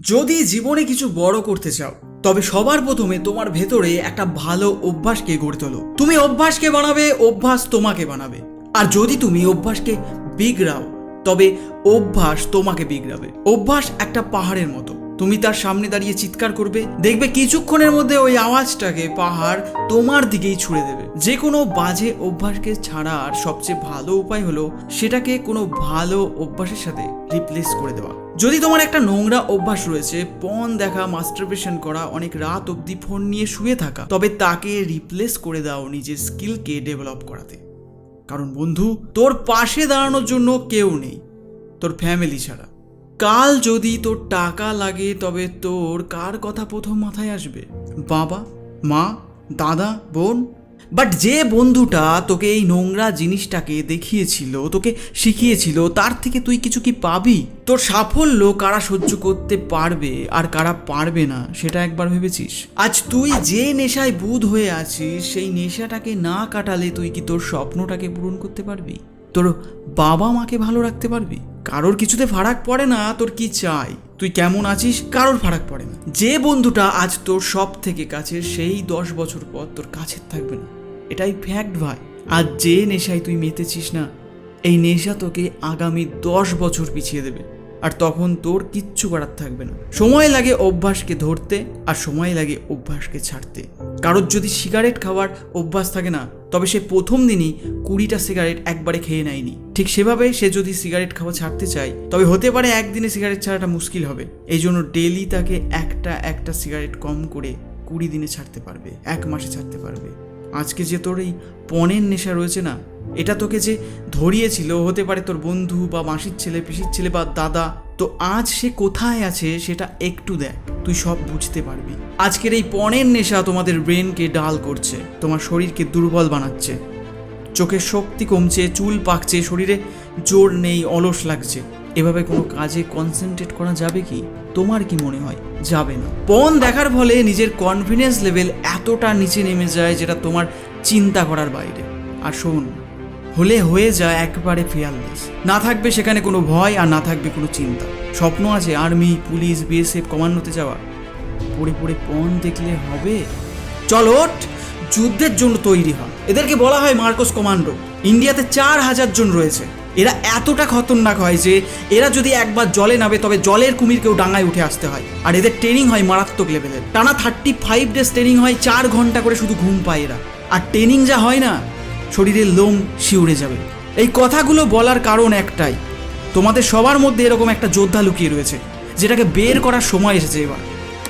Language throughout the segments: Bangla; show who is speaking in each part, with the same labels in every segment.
Speaker 1: যদি জীবনে কিছু বড় করতে চাও, তবে সবার প্রথমে তোমার ভেতরে একটা ভালো অভ্যাসকে গড়ে তোলো। তুমি অভ্যাসকে বানাবে, অভ্যাস তোমাকে বানাবে। আর যদি তুমি অভ্যাসকে বিগড়াও, তবে অভ্যাস তোমাকে বিগড়াবে। অভ্যাস একটা পাহাড়ের মতো। তুমি তার সামনে দাঁড়িয়ে চিৎকার করবে, দেখবে কিছুক্ষণের মধ্যে ওই আওয়াজটাকে পাহাড় তোমার দিকেই ছুড়ে দেবে। যে কোনো বাজে অভ্যাসকে ছাড়ার সবচেয়ে ভালো উপায় হলো সেটাকে কোনো ভালো অভ্যাসের সাথে রিপ্লেস করে দেওয়া। যদি তোমার একটা নোংরা অভ্যাস রয়েছে, পণ দেখা মাস্টারবেশন করা, অনেক রাত অবধি ফোন নিয়ে শুয়ে থাকা, তবে তাকে রিপ্লেস করে দাও নিজের স্কিলকে ডেভেলপ করাতে। কারণ বন্ধু, তোর পাশে দাঁড়ানোর জন্য কেউ নেই, তোর ফ্যামিলি ছাড়া। কাল যদি তোর টাকা লাগে, তবে তোর কার কথা প্রথম মাথায় আসবে? বাবা, মা, দাদা, বোন? বাট যে বন্ধুটা তোকে এই নোংরা জিনিসটাকে দেখিয়েছিল, তোকে শিখিয়েছিল, তার থেকে তুই কিছু কি পাবি? তোর সাফল্য কারা সহ্য করতে পারবে আর কারা পারবে না, সেটা একবার ভেবেছিস? আজ তুই যে নেশায় বুধ হয়ে আছিস, সেই নেশাটাকে না কাটালে তুই কি তোর স্বপ্নটাকে পূরণ করতে পারবি? তোর বাবা মাকে ভালো রাখতে পারবি? কারোর কিছুতে ফারাক পড়ে না, তোর কি চাই? তুই কেমন আছিস? কারোর ফারাক পড়ে না। যে বন্ধুটা আজ তোর সব থেকে কাছের, সেই দশ বছর পর তোর কাছের থাকবে না। এটাই ফ্যাক্ট ভাই। আর যে নেশায় তুই মেতেছিস না, এই নেশা তোকে আগামী দশ বছর পিছিয়ে দেবে। আর তখন তোর কিচ্ছু করার থাকবে না। সময় লাগে অভ্যাসকে ধরতে আর সময় লাগে অভ্যাসকে ছাড়তে। কারোর যদি সিগারেট খাওয়ার অভ্যাস থাকে না, তবে সে প্রথম দিনই কুড়িটা সিগারেট একবারে খেয়ে নেয়নি। ঠিক সেভাবে সে যদি সিগারেট খাওয়া ছাড়তে চায়, তবে হতে পারে একদিনে সিগারেট ছাড়াটা মুশকিল হবে। এই জন্য ডেলি তাকে একটা একটা সিগারেট কম করে কুড়ি দিনে ছাড়তে পারবে, এক মাসে ছাড়তে পারবে। আজকে যে তোর এই পণের নেশা রয়েছে না এটা তোকে যে ধরিয়েছিল, হতে পারে তোর বন্ধু বা মাসির ছেলে, পিসির ছেলে বা দাদা, তো আজ সে কোথায় আছে সেটা একটু দেখ, তুই সব বুঝতে পারবি। আজকের এই পণের নেশা তোমাদের ব্রেনকে ডাল করছে, তোমার শরীরকে দুর্বল বানাচ্ছে। চোখের শক্তি কমছে, চুল পাকছে, শরীরে জোর নেই, অলস লাগছে। এভাবে কোনো কাজে কনসেন্ট্রেট করা যাবে কি? তোমার কি মনে হয়? যাবে না। পণ দেখার ফলে নিজের কনফিডেন্স লেভেল এতটা নিচে নেমে যায় যেটা তোমার চিন্তা করার বাইরে। আর শোন হলে হয়ে যায় একবারে ফেয়ারলেস। না থাকবে সেখানে কোনো ভয় আর না থাকবে কোনো চিন্তা। স্বপ্ন আছে আর্মি, পুলিশ, বিএসএফ, কমান্ডোতে যাওয়া পড়ে পড়ে পণ দেখলে হবে। চল যুদ্ধের জন্য তৈরি হয় এদেরকে বলা হয় মার্কোস কমান্ডো। ইন্ডিয়াতে চার হাজার জন রয়েছে। এরা এতটা খতরনাক হয় যে, এরা যদি একবার জলে নামে তবে জলের কুমিরকেও ডাঙায় উঠে আসতে হয়। আর এদের ট্রেনিং হয় মারাত্মক লেভেলের টানা থার্টি ফাইভ ডেজ ট্রেনিং হয়, চার ঘণ্টা করে শুধু ঘুম পায় এরা। আর ট্রেনিং যা হয় না শরীরের লোম শিউরে যাবে। এই কথাগুলো বলার কারণ একটাই। তোমাদের সবার মধ্যে এরকম একটা যোদ্ধা লুকিয়ে রয়েছে, যেটাকে বের করার সময় এসেছে এবার।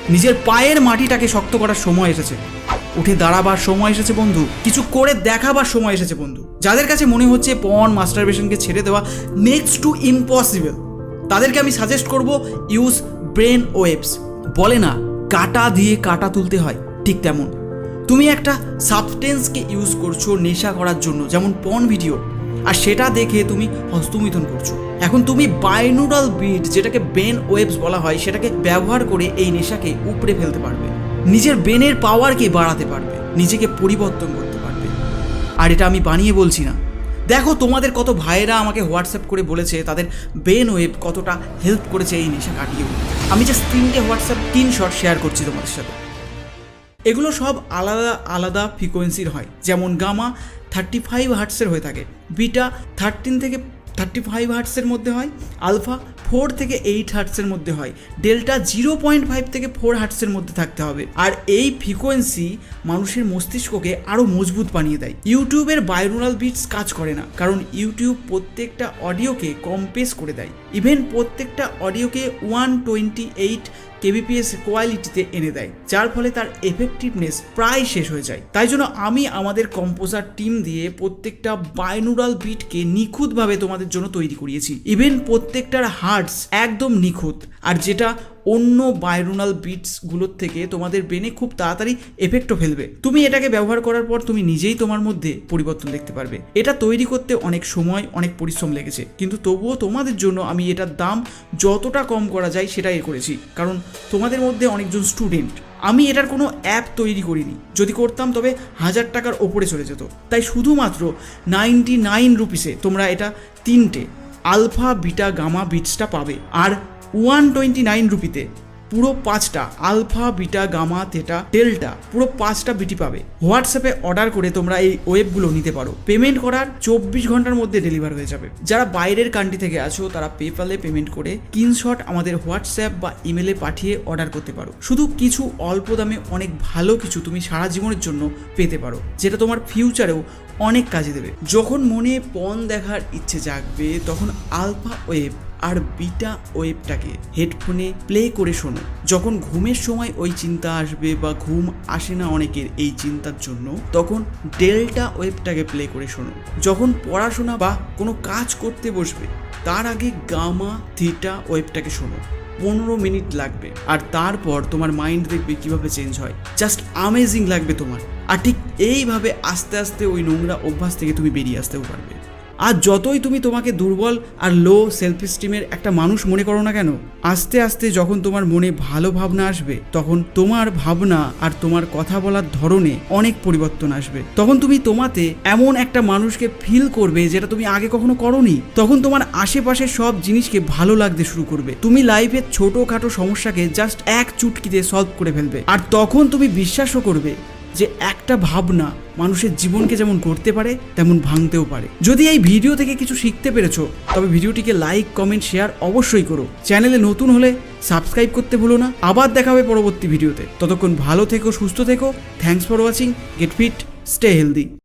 Speaker 1: নিজের পায়ের মাটিটাকে শক্ত করার সময় এসেছে। উঠে দাঁড়াবার সময় এসেছে বন্ধু, কিছু করে দেখাবার সময় এসেছে বন্ধু। যাদের কাছে মনে হচ্ছে পন মাস্টারবেশনকে ছেড়ে দেওয়া নেক্সট টু ইম্পসিবল তাদেরকে আমি সাজেস্ট করব ইউজ ব্রেন ওয়েবস বলে না, কাটা দিয়ে কাটা তুলতে হয়, ঠিক তেমন। তুমি একটা সাবস্টেন্সকে ইউজ করছ নেশা করার জন্য, যেমন পন ভিডিও আর সেটা দেখে তুমি হস্তমিথন করছ। এখন তুমি বাইনুরাল বিট যেটাকে বেন ওয়েবস বলা হয়, সেটাকে ব্যবহার করে এই নেশাকে উপড়ে ফেলতে পারবে। নিজের বেনের পাওয়ারকে বাড়াতে পারবে, নিজেকে পরিবর্তন করতে পারবে। আর এটা আমি বানিয়ে বলছি না। দেখো তোমাদের কত ভাইয়েরা আমাকে হোয়াটসঅ্যাপ করে বলেছে, তাদের বেন ওয়েব কতটা হেল্প করেছে এই নেশা কাটিয়ে আমি জাস্ট তিনটে হোয়াটসঅ্যাপ, তিন শট শেয়ার করছি তোমাদের সাথে। এগুলো সব আলাদা আলাদা ফ্রিকোয়েন্সির হয়। যেমন গামা থার্টি ফাইভ হার্টসের হয়ে থাকে বিটা থার্টিন থেকে থার্টি ফাইভ হার্টসের মধ্যে হয় আলফা ফোর থেকে এইট হার্টসের মধ্যে হয় ডেল্টা জিরো পয়েন্ট ফাইভ থেকে ফোর হার্টসের মধ্যে থাকতে হবে। আর এই ফ্রিকোয়েন্সি মানুষের মস্তিষ্ককে আরও মজবুত বানিয়ে দেয়। ইউটিউবের বাইরোনাল বিটস কাজ করে না, কারণ ইউটিউব প্রত্যেকটা অডিওকে কম্পেস করে দেয়। ইভেন প্রত্যেকটা অডিওকে ওয়ান টোয়েন্টি এইট কেবিপিএস কোয়ালিটিতে এনে দেয়, যার ফলে তার এফেক্টিভনেস প্রায় শেষ হয়ে যায়। তাই জন্য আমি আমাদের কম্পোজার টিম দিয়ে প্রত্যেকটা বাইনুরাল বিটকে নিখুঁতভাবে তোমাদের জন্য তৈরি করিয়েছি। ইভেন প্রত্যেকটার হার্টস একদম নিখুঁত। আর যেটা অন্য বাইরোনাল বিটসগুলোর থেকে তোমাদের ব্রেনে খুব তাড়াতাড়ি এফেক্টও ফেলবে। তুমি এটাকে ব্যবহার করার পর তুমি নিজেই তোমার মধ্যে পরিবর্তন দেখতে পারবে। এটা তৈরি করতে অনেক সময়, অনেক পরিশ্রম লেগেছে। কিন্তু তবুও তোমাদের জন্য আমি এটার দাম যতটা কম করা যায় সেটাই করেছি। কারণ তোমাদের মধ্যে অনেকজন স্টুডেন্ট আমি এটার কোনো অ্যাপ তৈরি করিনি। যদি করতাম তবে হাজার টাকার ওপরে চলে যেত। তাই শুধুমাত্র নাইনটি নাইন রুপিসে তোমরা এটা তিনটে আলফা বিটা গামা বিটসটা পাবে। আর ওয়ান টোয়েন্টি নাইন রুপিতে পুরো পাঁচটা, alpha, beta, gamma, theta, delta, পুরো পাঁচটা বিটি পাবে। হোয়াটসঅ্যাপে অর্ডার করে তোমরা এই ওয়েবগুলো নিতে পারো। পেমেন্ট করার চব্বিশ ঘণ্টার মধ্যে ডেলিভার হয়ে যাবে। যারা বাইরের কান্ট্রি থেকে আছো, তারা পেপালে পেমেন্ট করে স্ক্রিনশট আমাদের হোয়াটসঅ্যাপ বা ইমেলে পাঠিয়ে অর্ডার করতে পারো। শুধু কিছু অল্প দামে অনেক ভালো কিছু তুমি সারা জীবনের জন্য পেতে পারো, যেটা তোমার ফিউচারেও অনেক কাজে দেবে। যখন মনে পণ দেখার ইচ্ছে জাগবে, তখন আলফা ওয়েব আর বিটা ওয়েবটাকে হেডফোনে প্লে করে শোনো। যখন ঘুমের সময় ওই চিন্তা আসবে বা ঘুম আসে না অনেকের এই চিন্তার জন্য, তখন ডেল্টা ওয়েবটাকে প্লে করে শোনো। যখন পড়াশোনা বা কোনো কাজ করতে বসবে, তার আগে গামা থিটা ওয়েবটাকে শোনো। পনেরো মিনিট লাগবে আর তারপর তোমার মাইন্ড দেখবে কীভাবে চেঞ্জ হয়। জাস্ট আমেজিং লাগবে তোমার। আর ঠিক এইভাবে আস্তে আস্তে ওই নোংরা অভ্যাস থেকে তুমি বেরিয়ে আসতেও পারবে। আর যতই তুমি তোমাকে দুর্বল আর লো সেলফ স্টিমের একটা মানুষ মনে করো না কেন, আস্তে আস্তে যখন তোমার মনে ভালো ভাবনা আসবে, তখন তোমার ভাবনা আর তোমার কথা বলার ধরনে অনেক পরিবর্তন আসবে। তখন তুমি তোমাতে এমন একটা মানুষকে ফিল করবে যেটা তুমি আগে কখনো করনি। তখন তোমার আশেপাশের সব জিনিসকে ভালো লাগতে শুরু করবে। তুমি লাইফের ছোটোখাটো সমস্যাকে জাস্ট এক চুটকিতে সলভ করে ফেলবে। আর তখন তুমি বিশ্বাসও করবে যে একটা ভাবনা মানুষের জীবনকে যেমন করতে পারে, তেমন ভাঙতেও পারে। যদি এই ভিডিও থেকে কিছু শিখতে পেরেছ, তবে ভিডিওটিকে লাইক কমেন্ট শেয়ার অবশ্যই করো। চ্যানেলে নতুন হলে সাবস্ক্রাইব করতে ভুলো না। আবার দেখা হবে পরবর্তী ভিডিওতে। ততক্ষণ ভালো থেকো, সুস্থ থেকো। Thanks for watching get fit stay healthy